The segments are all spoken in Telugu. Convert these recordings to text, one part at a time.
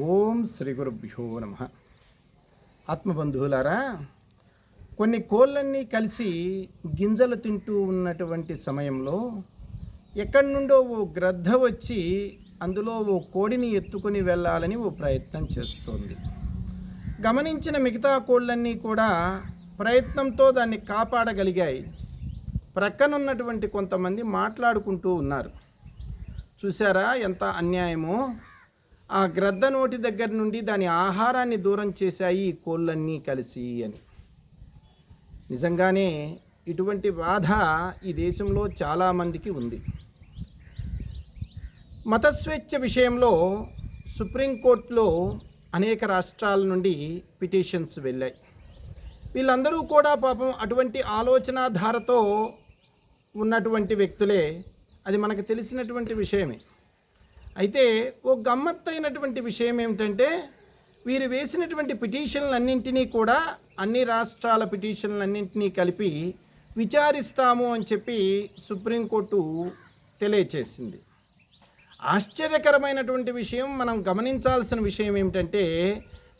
ఓం శ్రీ గురుభ్యో నమ. ఆత్మబంధువులారా కొన్ని కోళ్ళన్నీ కలిసి గింజలు తింటూ ఉన్నటువంటి సమయంలో ఎక్కడి నుండో ఓ గ్రద్ద వచ్చి అందులో ఓ కోడిని ఎత్తుకొని వెళ్ళాలని ఓ ప్రయత్నం చేస్తోంది. గమనించిన మిగతా కోళ్ళన్నీ కూడా ప్రయత్నంతో దాన్ని కాపాడగలిగాయి. ప్రక్కనున్నటువంటి కొంతమంది మాట్లాడుకుంటూ ఉన్నారు. చూసారా ఎంత అన్యాయమో? ఆ గ్రద్ద నోటి దగ్గర నుండి దాని ఆహారాన్ని దూరం చేశాయి ఈ కోళ్ళన్నీ కలిసి అని. నిజంగానే ఇటువంటి బాధ ఈ దేశంలో చాలామందికి ఉంది. మతస్వేచ్ఛ విషయంలో సుప్రీంకోర్టులో అనేక రాష్ట్రాల నుండి పిటిషన్స్ వెళ్ళాయి. వీళ్ళందరూ కూడా పాపం అటువంటి ఆలోచనాధారతో ఉన్నటువంటి వ్యక్తులే. అది మనకు తెలిసినటువంటి విషయమే. అయితే ఓ గమ్మత్తైనటువంటి విషయం ఏమిటంటే వీరు వేసినటువంటి పిటిషన్లన్నింటినీ కూడా అన్ని రాష్ట్రాల పిటిషన్లన్నింటినీ కలిపి విచారిస్తాము అని చెప్పి సుప్రీంకోర్టు తెలియచేసింది. ఆశ్చర్యకరమైనటువంటి విషయం మనం గమనించాల్సిన విషయం ఏమిటంటే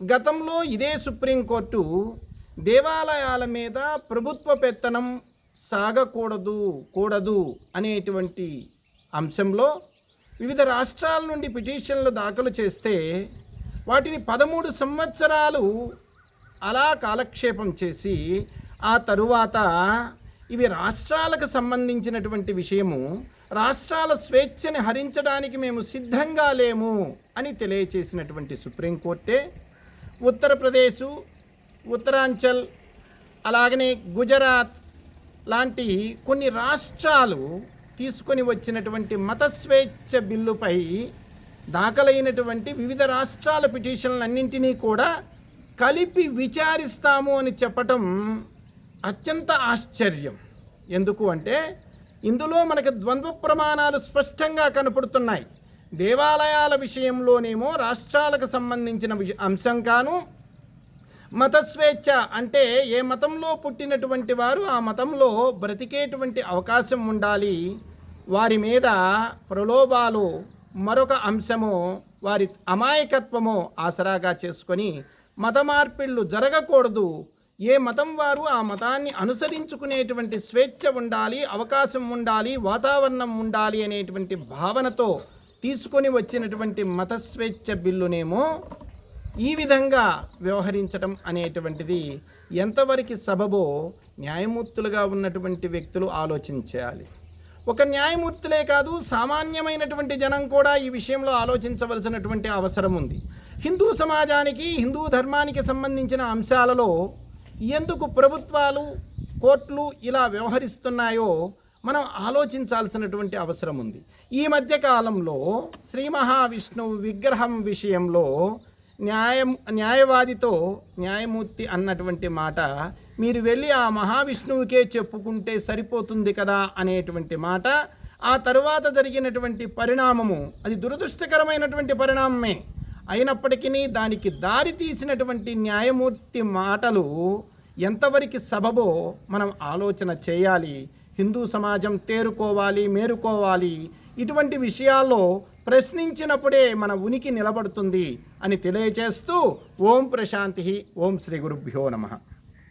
గతంలో ఇదే సుప్రీంకోర్టు దేవాలయాల మీద ప్రభుత్వ పెత్తనం సాగకూడదు కూడదు అనేటువంటి అంశంలో వివిధ రాష్ట్రాల నుండి పిటిషన్లు దాఖలు చేస్తే వాటిని పదమూడు సంవత్సరాలు అలా కాలక్షేపం చేసి ఆ తరువాత ఇవి రాష్ట్రాలకు సంబంధించినటువంటి విషయము. రాష్ట్రాల స్వేచ్ఛని హరించడానికి మేము సిద్ధంగా లేము అని తెలియచేసినటువంటి సుప్రీంకోర్టే ఉత్తరప్రదేశ్ ఉత్తరాంచల్ అలాగనే గుజరాత్ లాంటి కొన్ని రాష్ట్రాలు తీసుకొని వచ్చినటువంటి మత స్వేచ్ఛ బిల్లుపై దాఖలైనటువంటి వివిధ రాష్ట్రాల పిటిషన్లన్నింటినీ కూడా కలిపి విచారిస్తాము అని చెప్పటం అత్యంత ఆశ్చర్యం. ఎందుకు అంటే ఇందులో మనకు ద్వంద్వ ప్రమాణాలు స్పష్టంగా కనపడుతున్నాయి. దేవాలయాల విషయంలోనేమో రాష్ట్రాలకు సంబంధించిన అంశం కాను. మత స్వేచ్ఛ అంటే ఏ మతంలో పుట్టినటువంటి వారు ఆ మతంలో బ్రతికేటువంటి అవకాశం ఉండాలి. వారి మీద ప్రలోభాలు మరొక అంశము వారి అమాయకత్వము ఆసరాగా చేసుకొని మత మార్పిళ్ళు జరగకూడదు. ఏ మతం వారు ఆ మతాన్ని అనుసరించుకునేటువంటి స్వేచ్ఛ ఉండాలి అవకాశం ఉండాలి వాతావరణం ఉండాలి అనేటువంటి భావనతో తీసుకొని వచ్చినటువంటి మత స్వేచ్ఛ బిల్లునేమో ఈ విధంగా వ్యవహరించడం అనేటువంటిది ఎంతవరకు సబబో న్యాయమూర్తులుగా ఉన్నటువంటి వ్యక్తులు ఆలోచించాలి. ఒక న్యాయమూర్తులే కాదు సామాన్యమైనటువంటి జనం కూడా ఈ విషయంలో ఆలోచించవలసినటువంటి అవసరం ఉంది. హిందూ సమాజానికి హిందూ ధర్మానికి సంబంధించిన అంశాలలో ఎందుకు ప్రభుత్వాలు కోర్టులు ఇలా వ్యవహరిస్తున్నాయో మనం ఆలోచించాల్సినటువంటి అవసరం ఉంది. ఈ మధ్యకాలంలో శ్రీ మహావిష్ణువు విగ్రహం విషయంలో న్యాయం న్యాయవాదితో న్యాయమూర్తి అన్నటువంటి మాట మీరు వెళ్ళి ఆ మహావిష్ణువుకే చెప్పుకుంటే సరిపోతుంది కదా అనేటువంటి మాట. ఆ తరువాత జరిగినటువంటి పరిణామము అది దురదృష్టకరమైనటువంటి పరిణామమే. అయినప్పటికీ దానికి దారి తీసినటువంటి న్యాయమూర్తి మాటలు ఎంతవరకు సబబో మనం ఆలోచన చేయాలి. హిందూ సమాజం తేరుకోవాలి మేరుకోవాలి. ఇటువంటి విషయాల్లో ప్రశ్నించినప్పుడే మన ఉనికి నిలబడుతుంది అని తెలియజేస్తూ ఓం ప్రశాంతి ఓం శ్రీ గురుభ్యో నమః.